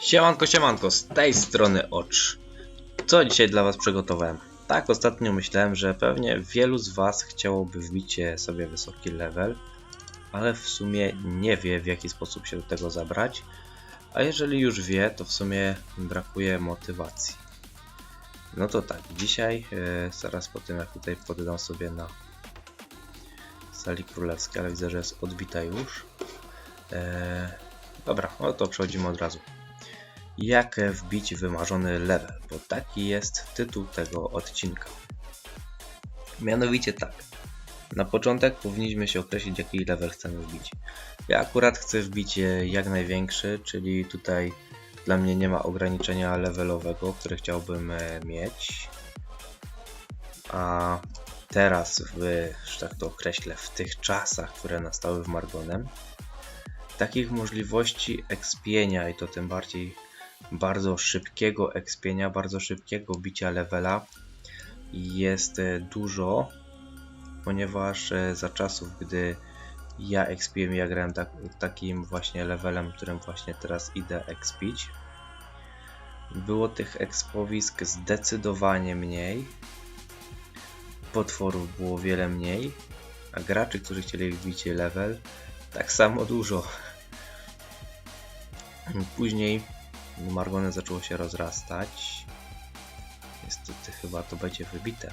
Siemanko, siemanko, z tej strony Ocz. Co dzisiaj dla was przygotowałem? Tak, ostatnio myślałem, że pewnie wielu z was chciałoby wbić sobie wysoki level, ale w sumie nie wie w jaki sposób się do tego zabrać, a jeżeli już wie, to w sumie brakuje motywacji. No to tak, dzisiaj, e, zaraz po tym jak tutaj poddam sobie na sali królewskiej, ale widzę, że jest odbita już. E, dobra, no to przechodzimy od razu. Jak wbić wymarzony level, bo taki jest tytuł tego odcinka. Mianowicie tak. Na początek powinniśmy się określić, jaki level chcemy wbić. Ja akurat chcę wbić jak największy, czyli tutaj dla mnie nie ma ograniczenia levelowego, które chciałbym e, mieć. A teraz, w, że tak to określę, w tych czasach, które nastały w Margonem, takich możliwości ekspienia i to tym bardziej bardzo szybkiego ekspienia, bardzo szybkiego bicia levela jest e, dużo, ponieważ e, za czasów, gdy ja expiłem, ja grałem tak, takim właśnie levelem, którym właśnie teraz idę expić, było tych expowisk zdecydowanie mniej, potworów było wiele mniej, a graczy, którzy chcieli wbić level, tak samo dużo. Później Margone zaczęło się rozrastać. Niestety chyba to będzie wybite.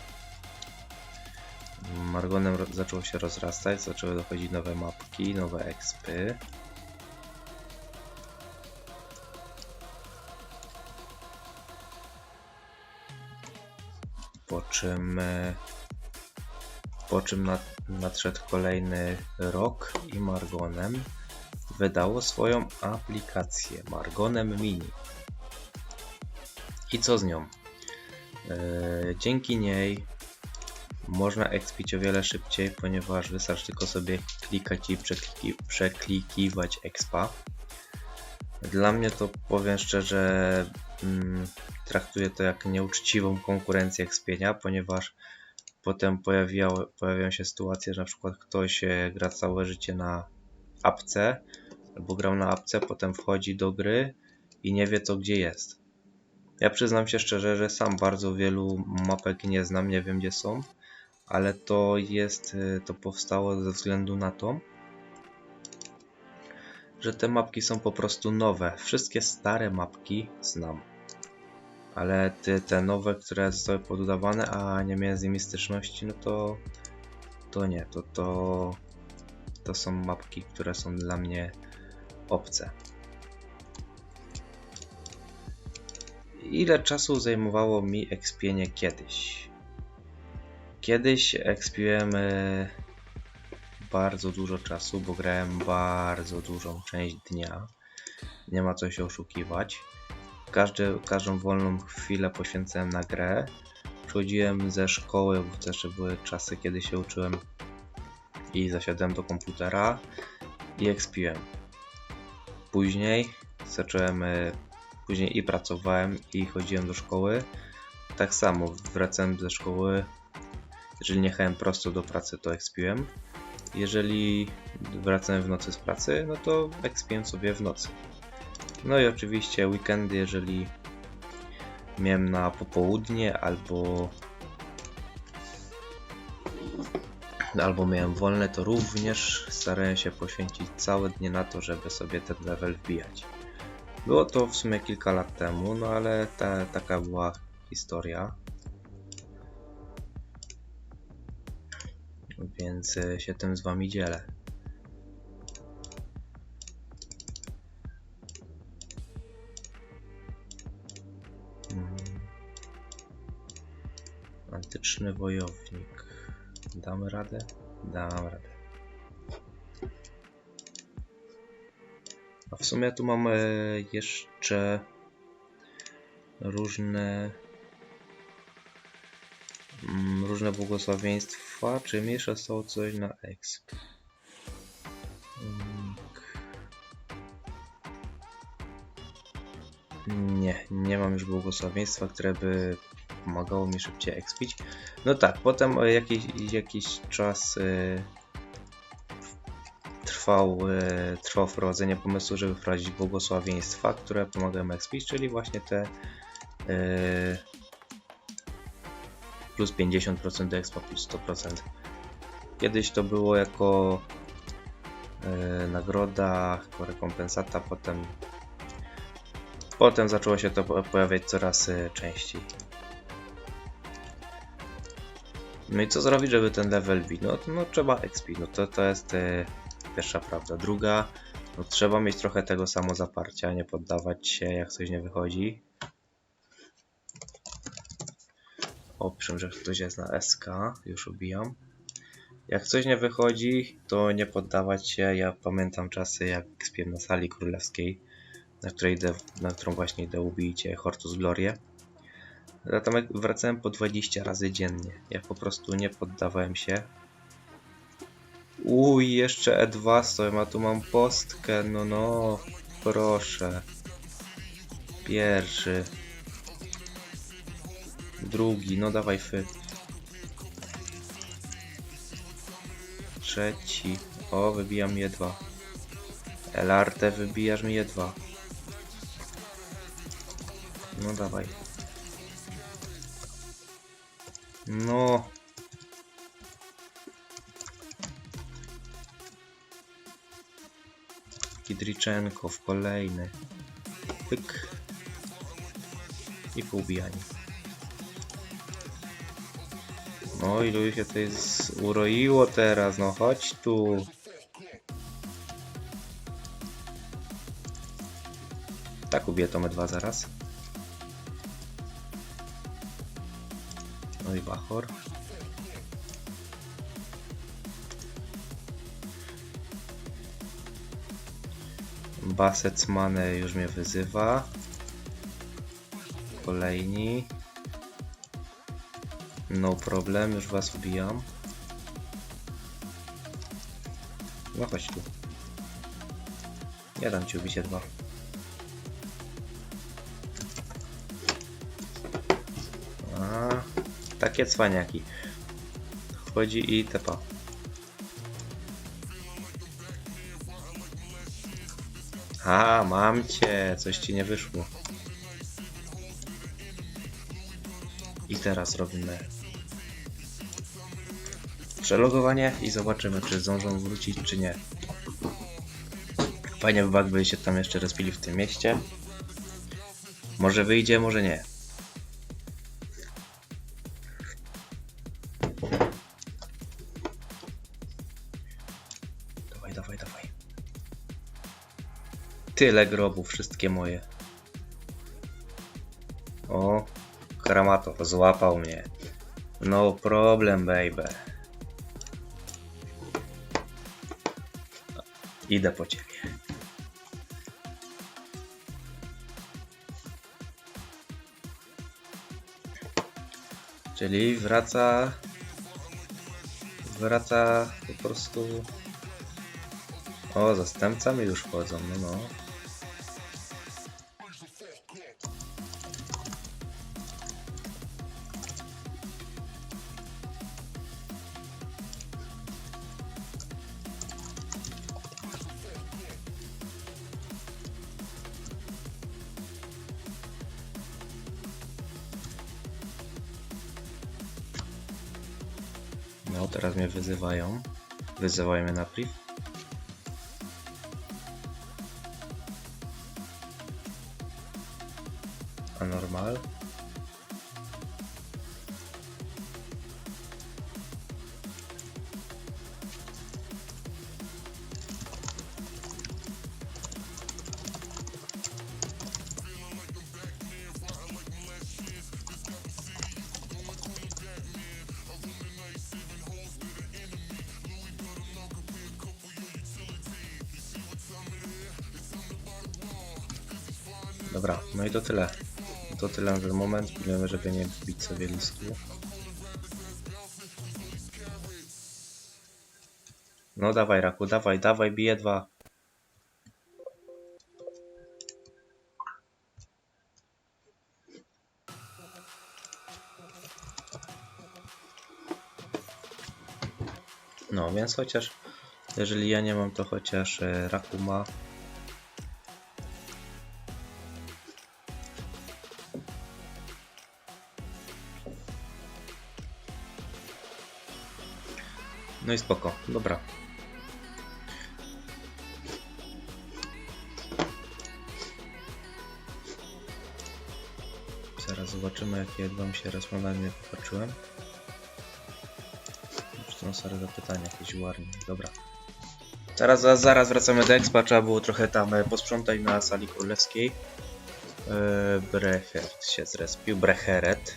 Margonem zaczęło się rozrastać, zaczęły dochodzić nowe mapki, nowe expy. Po czym e, po czym nad, nadszedł kolejny rok i Margonem wydało swoją aplikację Margonem Mini. I co z nią? E, dzięki niej można expić o wiele szybciej, ponieważ wystarczy tylko sobie klikać i przekliki, przeklikiwać expa. Dla mnie to powiem szczerze, mm, traktuję to jak nieuczciwą konkurencję expienia, ponieważ potem pojawiały, pojawiają się sytuacje, że na przykład ktoś e, gra całe życie na apce, albo grał na apce, potem wchodzi do gry i nie wie co gdzie jest. Ja przyznam się szczerze, że sam bardzo wielu mapek nie znam, nie wiem gdzie są, ale to jest, y, to powstało ze względu na to, że te mapki są po prostu nowe. Wszystkie stare mapki znam, ale te, te nowe, które zostały pododawane, a nie miałem z nimi styczności, no to to nie, to to to są mapki, które są dla mnie obce. Ile czasu zajmowało mi ekspienie kiedyś? Kiedyś ekspiłem e, bardzo dużo czasu, bo grałem bardzo dużą część dnia. Nie ma co się oszukiwać. Każdy, każdą wolną chwilę poświęcałem na grę. Przychodziłem ze szkoły, bo jeszcze były czasy, kiedy się uczyłem i zasiadłem do komputera i ekspiłem. Później zacząłem, e, później i pracowałem i chodziłem do szkoły. Tak samo wracałem ze szkoły, jeżeli nie jechałem prosto do pracy, to ekspiłem. Jeżeli wracałem w nocy z pracy, no to ekspiłem sobie w nocy. No i oczywiście weekendy, jeżeli miałem na popołudnie albo albo miałem wolne, to również starałem się poświęcić całe dnie na to, żeby sobie ten level wbijać. Było to w sumie kilka lat temu, no ale ta, taka była historia. Więc e, się tym z wami dzielę. Mm. Antyczny wojownik. Damy radę? Dam radę. A w sumie tu mamy jeszcze różne mm, różne błogosławieństwa, czy mniejsza są coś na exp. Mm, Nie, nie mam już błogosławieństwa, które by pomagało mi szybciej expić. No tak, potem jakiś, jakiś czas y, trwał, trwał wprowadzenie pomysłu, żeby wprowadzić błogosławieństwa, które pomagają expić, czyli właśnie te e, plus 50% do expa plus 100%. Kiedyś to było jako e, nagroda, jako rekompensata, potem potem zaczęło się to po- pojawiać coraz e, częściej. No i co zrobić, żeby ten level bić? No, no trzeba XP, no to, to jest e, pierwsza prawda. Druga, no trzeba mieć trochę tego samozaparcia, nie poddawać się jak coś nie wychodzi. O, piszę, że ktoś jest na SK, już ubijam. Jak coś nie wychodzi, to nie poddawać się. Ja pamiętam czasy jak spiłem na sali królewskiej, na, której idę, na którą właśnie idę ubić Hortus Glorię. Jak wracałem po 20 razy dziennie. Ja po prostu nie poddawałem się. Uj, jeszcze E2 stoją, a tu mam postkę. No, no, proszę. Pierwszy. Drugi, no dawaj fy. Trzeci. O, wybijam je dwa. Elarte, wybijasz mi je dwa. No dawaj. No. Kidriczenkow, kolejny. Pyk. I poubijanie. No ilu się tutaj uroiło teraz, no chodź tu. Tak ubiję to dwa zaraz. No i Bachor. Już mnie wyzywa. Kolejni. No problem, już was wbijam. No chodź tu. Nie dam ci ubicie dwa. Takie cwaniaki. Wchodzi i tepa. A, mam cię, coś ci nie wyszło. I teraz robimy przelogowanie i zobaczymy, czy zdążą wrócić, czy nie. Fajnie by się tam jeszcze rozpili w tym mieście. Może wyjdzie, może nie. Tyle grobów, wszystkie moje. O, Kramatow złapał mnie. No problem, baby. Idę po ciebie. Czyli wraca. Wraca po prostu. O, zastępcami już wchodzą, no. No, Wyzywają mnie na priv. To tyle. To tyle na ten moment. Pilnujemy, żeby nie wbić sobie listu. No dawaj, Raku, dawaj, dawaj, bije dwa. No, więc chociaż Jeżeli ja nie mam, to chociaż e, Rakuma. No i spoko, dobra. Zaraz zobaczymy jakie wam się mnie popatrzyłem. Już są stare zapytania, jakieś warning, dobra. Teraz za- zaraz wracamy do Expa, trzeba było trochę tam e, posprzątać na sali królewskiej. Eee, Brecheret się zrespił, Brecheret.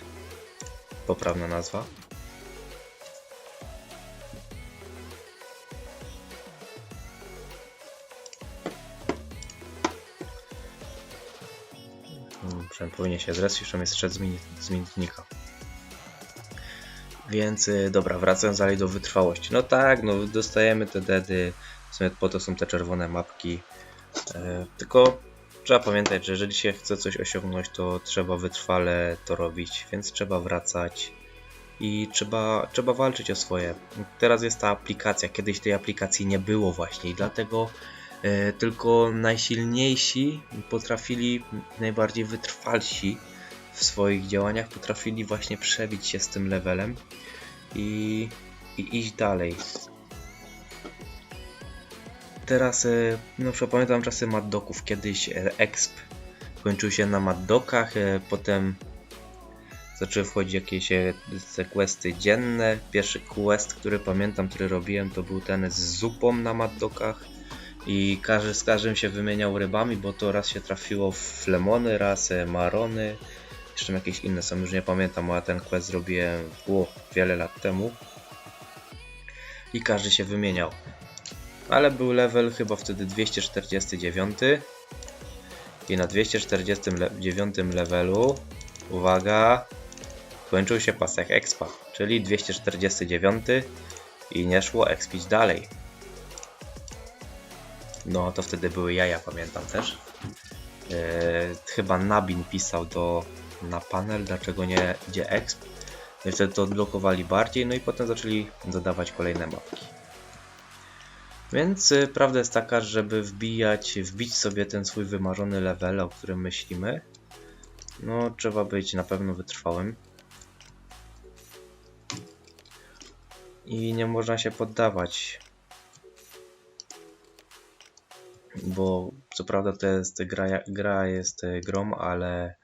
Poprawna nazwa. Przynajmniej powinien się zrespić, jest szedł z, minutnika. Więc y, dobra, wracając dalej do wytrwałości. No tak, no dostajemy te dedy, w sumie po to są te czerwone mapki. E, tylko trzeba pamiętać, że jeżeli się chce coś osiągnąć, to trzeba wytrwale to robić, więc trzeba wracać i trzeba, trzeba walczyć o swoje. Teraz jest ta aplikacja, kiedyś tej aplikacji nie było właśnie i dlatego tylko najsilniejsi potrafili, najbardziej wytrwalsi w swoich działaniach potrafili właśnie przebić się z tym levelem i, i iść dalej. Teraz, e, no pamiętam czasy Maddoków, kiedyś e, exp kończył się na Maddokach, e, potem zaczęły wchodzić jakieś e, te questy dzienne. Pierwszy quest, który pamiętam, który robiłem, to był ten z zupą na Maddokach i każdy z każdym się wymieniał rybami, bo to raz się trafiło w lemony, raz e, marony, jeszcze jakieś inne są, już nie pamiętam, ale ten quest zrobiłem było wiele lat temu i każdy się wymieniał. Ale był level chyba wtedy 249 i na 249 levelu, uwaga, kończył się pasek expa, czyli 249 i nie szło expić dalej. No to wtedy były jaja, pamiętam też. Yy, chyba Nabin pisał do na panel, dlaczego nie idzie exp. I wtedy to odblokowali bardziej, no i potem zaczęli dodawać kolejne mapki. Więc y, prawda jest taka, żeby wbijać, wbić sobie ten swój wymarzony level, o którym myślimy, no trzeba być na pewno wytrwałym. I nie można się poddawać. Bo co prawda to jest gra, gra jest y, grom, ale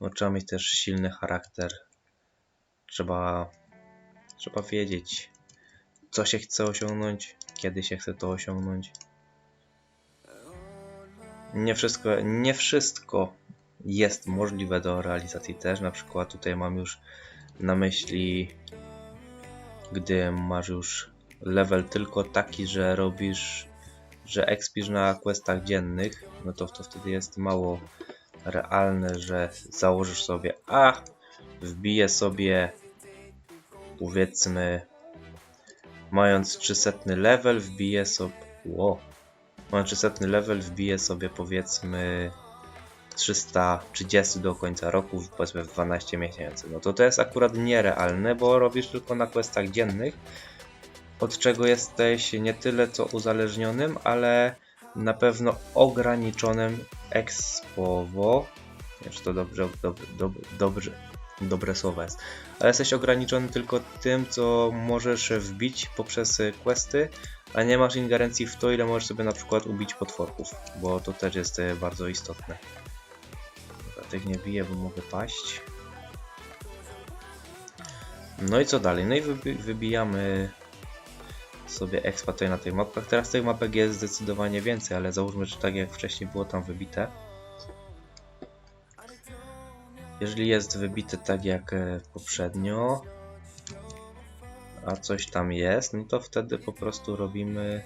no, trzeba mieć też silny charakter. Trzeba, trzeba wiedzieć, co się chce osiągnąć, kiedy się chce to osiągnąć. Nie wszystko, nie wszystko jest możliwe do realizacji też. Na przykład tutaj mam już na myśli, gdy masz już level tylko taki, że robisz, że expisz na questach dziennych, no to, to wtedy jest mało realne, że założysz sobie, a wbiję sobie powiedzmy mając 300 level wbiję sobie ło, mając 300 level wbiję sobie powiedzmy 330 do końca roku, powiedzmy w 12 miesięcy. No to to jest akurat nierealne, bo robisz tylko na questach dziennych, od czego jesteś nie tyle co uzależnionym, ale na pewno ograniczonym expowo. Nie wiem, czy to dobrze, dobrze, dobrze, dobre słowo jest. Ale jesteś ograniczony tylko tym, co możesz wbić poprzez questy, a nie masz ingerencji w to, ile możesz sobie na przykład ubić potworków, bo to też jest e, bardzo istotne. Dobra, tych nie biję, bo mogę paść. No i co dalej? No i wybi wybijamy sobie expa tutaj na tych mapkach. Teraz tych mapek jest zdecydowanie więcej, ale załóżmy, że tak jak wcześniej było tam wybite. Jeżeli jest wybite tak jak e, poprzednio, a coś tam jest, no to wtedy po prostu robimy,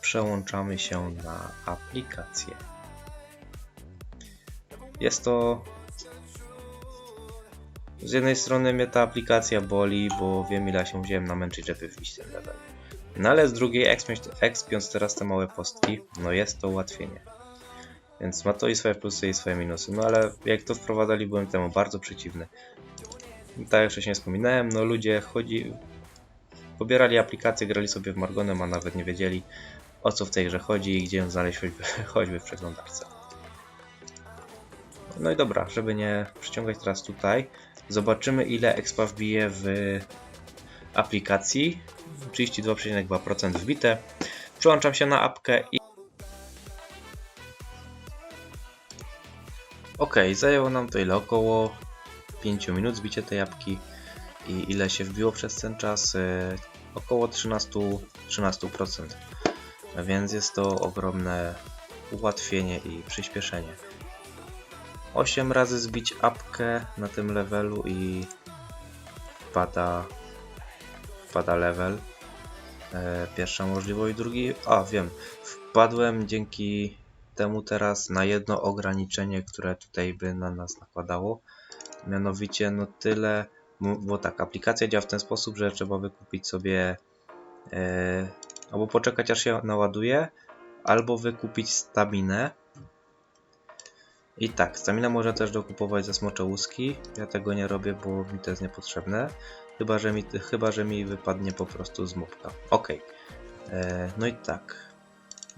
przełączamy się na aplikację. Jest to z jednej strony mnie ta aplikacja boli, bo wiem ile się musiałem namęczyć, żeby wbić ten level. No ale z drugiej, expiąc teraz te małe postki, no jest to ułatwienie. Więc ma to i swoje plusy i swoje minusy. No ale jak to wprowadzali, byłem temu bardzo przeciwny. Tak jak wcześniej wspominałem, no ludzie chodzi... pobierali aplikację, grali sobie w Margonem, a nawet nie wiedzieli o co w tej grze chodzi i gdzie ją znaleźć choćby, choćby w przeglądarce. No i dobra, żeby nie przyciągać teraz tutaj, zobaczymy ile expa wbije w aplikacji. 32,2% wbite. Przyłączam się na apkę i Ok, zajęło nam to ile? Około 5 minut zbicie tej apki i ile się wbiło przez ten czas? E, Około 13, 13%. Więc jest to ogromne ułatwienie i przyspieszenie. 8 razy zbić apkę na tym levelu i wpada, wpada level. E, Pierwsza możliwość, drugi. A wiem, wpadłem dzięki temu teraz na jedno ograniczenie, które tutaj by na nas nakładało. Mianowicie, no tyle, bo tak, aplikacja działa w ten sposób, że trzeba wykupić sobie e, albo poczekać aż się naładuje, albo wykupić staminę. I tak, staminę można też dokupować ze smocze łuski. Ja tego nie robię, bo mi to jest niepotrzebne. Chyba, że mi, chyba, że mi wypadnie po prostu z mopka. Ok. E, no i tak.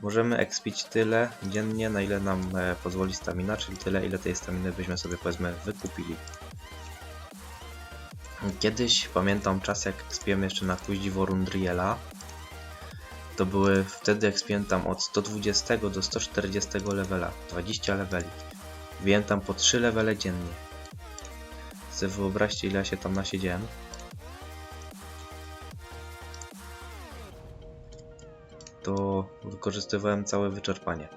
Możemy expić tyle dziennie, na ile nam e, pozwoli stamina, czyli tyle, ile tej staminy byśmy sobie powiedzmy wykupili. Kiedyś pamiętam czas, jak expiłem jeszcze na kuździwo Rundriela. To były wtedy expiłem tam od 120 do 140 levela, 20 leveli. Wiem tam po 3 levele dziennie. Sobie wyobraźcie, ile ja się tam nasiedziałem. to wykorzystywałem całe wyczerpanie.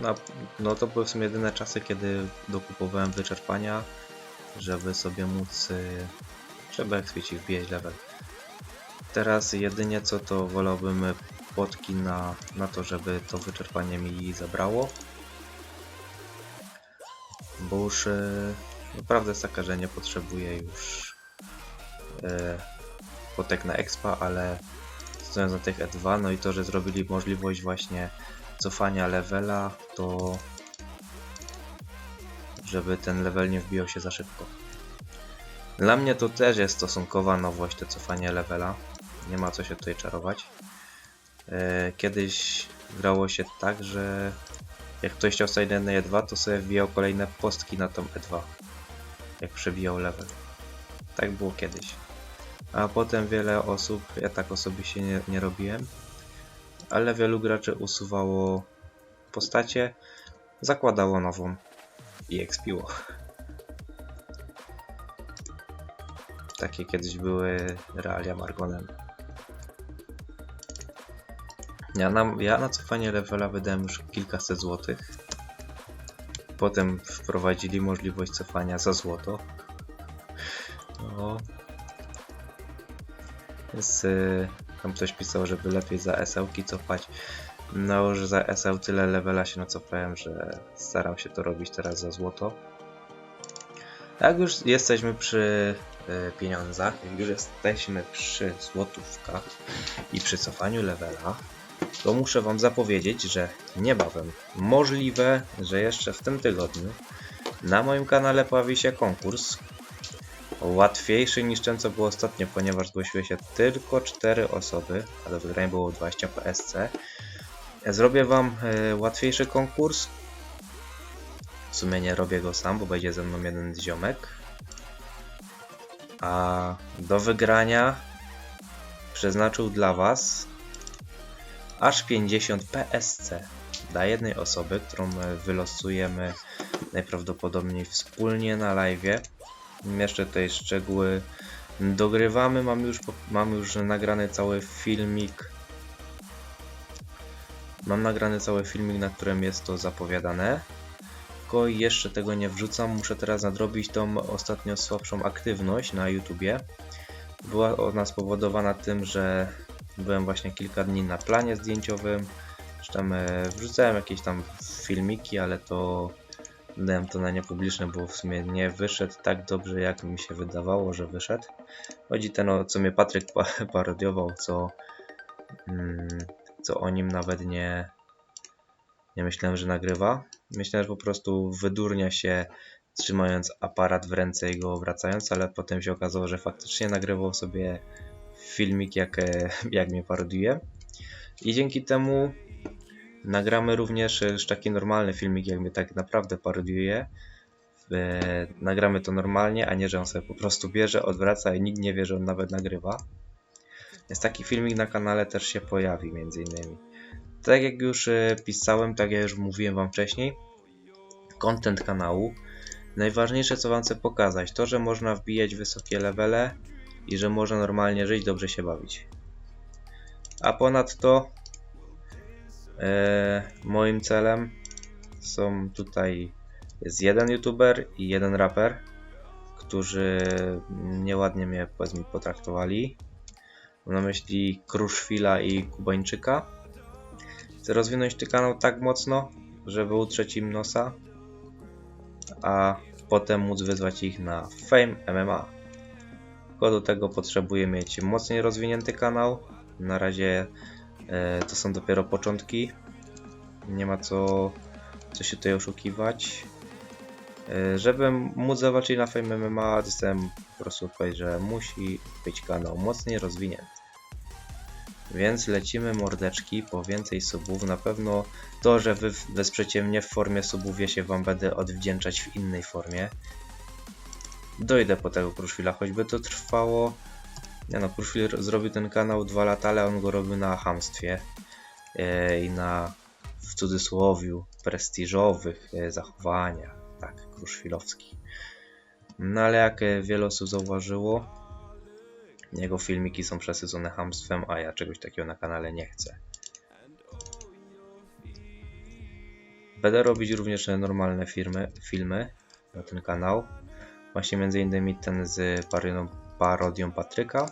No, no to były w sumie jedyne czasy, kiedy dokupowałem wyczerpania, żeby sobie móc, y, żeby ekspić i wbijać level. Teraz jedynie co to wolałbym płotki na, na to, żeby to wyczerpanie mi zabrało. Bo już y, no, prawda jest taka, że nie potrzebuję już y, potek na expa, ale stojąc na tych E2, no i to, że zrobili możliwość właśnie cofania levela, to żeby ten level nie wbijał się za szybko. Dla mnie to też jest stosunkowa nowość, to cofanie levela. Nie ma co się tutaj czarować. E, Kiedyś grało się tak, że jak ktoś chciał stać na jednej E2, to sobie wbijał kolejne postki na tą E2. Jak przebijał level. Tak było kiedyś a potem wiele osób, ja tak osobiście nie, nie robiłem, ale wielu graczy usuwało postacie, zakładało nową i expiło. Takie kiedyś były realia Margonem. Ja na, ja na cofanie levela wydałem już kilkaset złotych. Potem wprowadzili możliwość cofania za złoto. No, z, tam ktoś pisał, żeby lepiej za SL-ki cofać. No już za SL tyle levela się nacofałem, że staram się to robić teraz za złoto. Jak już jesteśmy przy y, pieniądzach, jak już jesteśmy przy złotówkach i przy cofaniu levela, to muszę wam zapowiedzieć, że niebawem, możliwe, że jeszcze w tym tygodniu, na moim kanale pojawi się konkurs, łatwiejszy niż ten co było ostatnio, ponieważ zgłosiły się tylko 4 osoby, a do wygrania było 20 PSC. Zrobię Wam e, łatwiejszy konkurs. W sumie nie robię go sam, bo będzie ze mną jeden ziomek. A do wygrania przeznaczył dla Was aż 50 PSC dla jednej osoby, którą e, wylosujemy najprawdopodobniej wspólnie na live. Jeszcze tutaj szczegóły dogrywamy. Mamy już, mamy już nagrany cały filmik. Mam nagrany cały filmik, na którym jest to zapowiadane. Tylko jeszcze tego nie wrzucam. Muszę teraz nadrobić tą ostatnio słabszą aktywność na YouTubie. Była ona spowodowana tym, że byłem właśnie kilka dni na planie zdjęciowym. Czy tam e, wrzucałem jakieś tam filmiki, ale to dałem to na niepubliczne, bo w sumie nie wyszedł tak dobrze, jak mi się wydawało, że wyszedł. Chodzi ten, o co mnie Patryk pa parodiował, co, mm, co o nim nawet nie, nie myślałem, że nagrywa. Myślałem, że po prostu wydurnia się trzymając aparat w ręce i go obracając, ale potem się okazało, że faktycznie nagrywał sobie filmik, jak, e, jak mnie parodiuje. I dzięki temu nagramy również e, już taki normalny filmik, jak mnie tak naprawdę parodiuje. E, nagramy to normalnie, a nie, że on sobie po prostu bierze, odwraca i nikt nie wie, że on nawet nagrywa. Jest taki filmik na kanale też się pojawi między innymi. Tak jak już pisałem, tak jak już mówiłem wam wcześniej, content kanału. Najważniejsze co wam chcę pokazać, to że można wbijać wysokie levele i że można normalnie żyć, dobrze się bawić. A ponadto e, moim celem są tutaj jest jeden youtuber i jeden raper, którzy nieładnie mnie powiedzmy potraktowali. Mam na myśli Kruszwila i Kubańczyka. Chcę rozwinąć ten kanał tak mocno, żeby utrzeć im nosa, a potem móc wyzwać ich na Fame MMA. Tylko do tego potrzebuję mieć mocniej rozwinięty kanał. Na razie e, to są dopiero początki. Nie ma co, co się tutaj oszukiwać. E, żeby móc zawalczyć na Fame MMA, dostałem po prostu odpowiedź, że musi być kanał mocniej rozwinięty. Więc lecimy mordeczki po więcej subów. Na pewno to, że wy wesprzecie mnie w formie subów, ja się wam będę odwdzięczać w innej formie. Dojdę po tego Kruszwila, choćby to trwało. Nie no, Kruszwil zrobił ten kanał dwa lata, ale on go robił na hamstwie e, i na w cudzysłowiu prestiżowych e, zachowaniach, tak, kruszwilowskich. No ale jak e, wiele osób zauważyło, jego filmiki są przesycone hamstwem, a ja czegoś takiego na kanale nie chcę. Będę robić również normalne firmy, filmy na ten kanał. Właśnie między innymi ten z parodią, Patryka,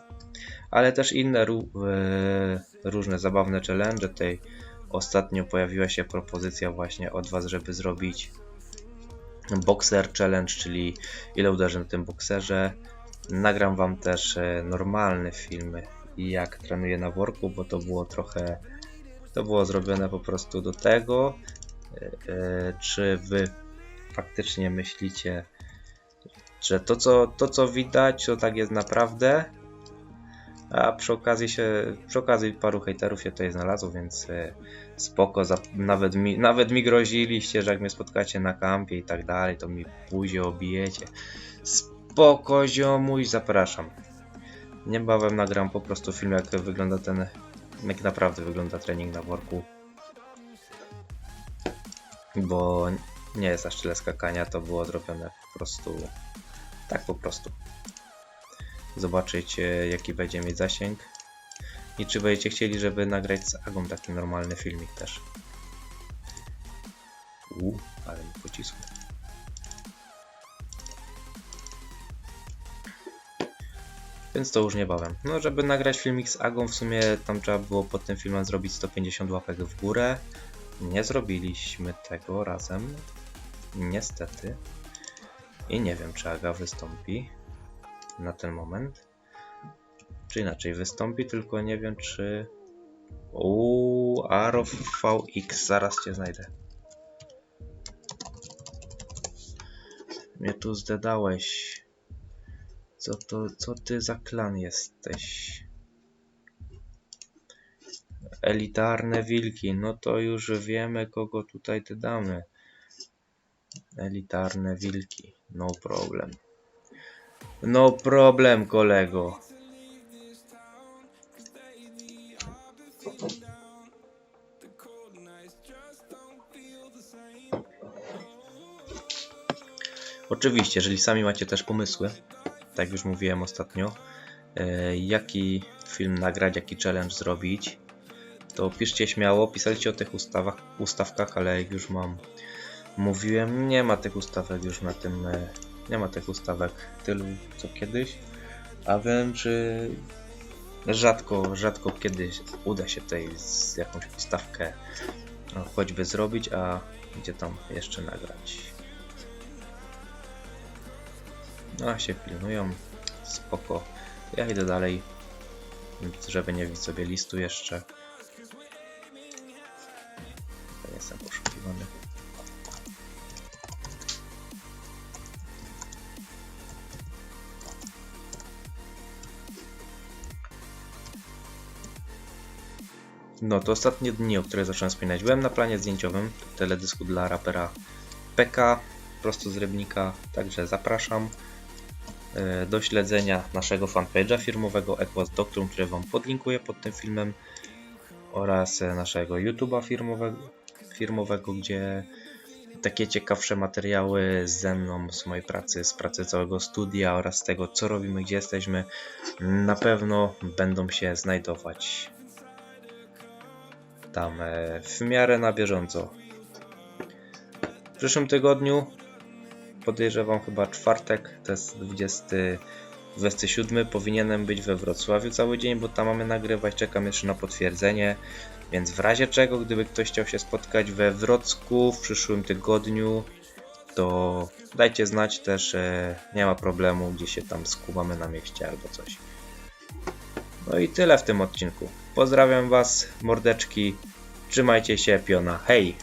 ale też inne ró różne zabawne challenge. Tutaj ostatnio pojawiła się propozycja właśnie od Was, żeby zrobić Boxer Challenge, czyli ile uderzę na tym bokserze. Nagram Wam też e, normalne filmy, jak trenuję na worku, bo to było trochę, to było zrobione po prostu do tego, e, e, czy Wy faktycznie myślicie, że to co, to co widać, to tak jest naprawdę, a przy okazji się, przy okazji paru hejterów się tutaj znalazło, więc e, spoko, nawet, mi, nawet mi groziliście, że jak mnie spotkacie na kampie i tak dalej, to mi buzię obijecie. Spoko ziomuś, zapraszam. Niebawem nagram po prostu film jak wygląda ten, jak naprawdę wygląda trening na worku. Bo nie jest aż tyle skakania, to było zrobione po prostu, tak po prostu zobaczyć jaki będzie mieć zasięg i czy będziecie chcieli, żeby nagrać z Agą taki normalny filmik też. Uuu, ale mi pocisło. Więc to już niebawem. No, żeby nagrać filmik z Agą, w sumie tam trzeba było pod tym filmem zrobić 150 łapek w górę. Nie zrobiliśmy tego razem. Niestety. I nie wiem, czy Aga wystąpi na ten moment. Czy inaczej, wystąpi, tylko nie wiem czy... Uuu, Arof VX, zaraz cię znajdę. Mnie tu zdedałeś. Co to, co ty za klan jesteś? Elitarne wilki, no to już wiemy kogo tutaj dodamy. Elitarne wilki, no problem. No problem, kolego. Oczywiście, jeżeli sami macie też pomysły, tak jak już mówiłem ostatnio, e, jaki film nagrać, jaki challenge zrobić, to piszcie śmiało, pisaliście o tych ustawach, ustawkach, ale jak już mam, mówiłem, nie ma tych ustawek już na tym e, nie ma tych ustawek tylu co kiedyś, a wręcz rzadko, rzadko kiedyś uda się tutaj z jakąś ustawkę no, choćby zrobić, a gdzie tam jeszcze nagrać. No się pilnują, spoko. Ja idę dalej, żeby nie wbić sobie listu jeszcze. Jestem poszukiwany. No to ostatnie dni, o które zacząłem wspominać. Byłem na planie zdjęciowym teledysku dla rapera PK, prosto z Rybnika, także zapraszam e, do śledzenia naszego fanpage'a firmowego Equals Doctor, który Wam podlinkuję pod tym filmem oraz e, naszego YouTube'a firmowego, firmowego, gdzie takie ciekawsze materiały ze mną, z mojej pracy, z pracy całego studia oraz z tego, co robimy, gdzie jesteśmy, na pewno będą się znajdować tam e, w miarę na bieżąco. W przyszłym tygodniu podejrzewam chyba czwartek, to jest 20, 27, powinienem być we Wrocławiu cały dzień, bo tam mamy nagrywać, czekam jeszcze na potwierdzenie, więc w razie czego, gdyby ktoś chciał się spotkać we Wrocku w przyszłym tygodniu, to dajcie znać też, e, nie ma problemu, gdzie się tam skubamy na mieście albo coś. No i tyle w tym odcinku. Pozdrawiam Was, mordeczki. Trzymajcie się, piona. Hej!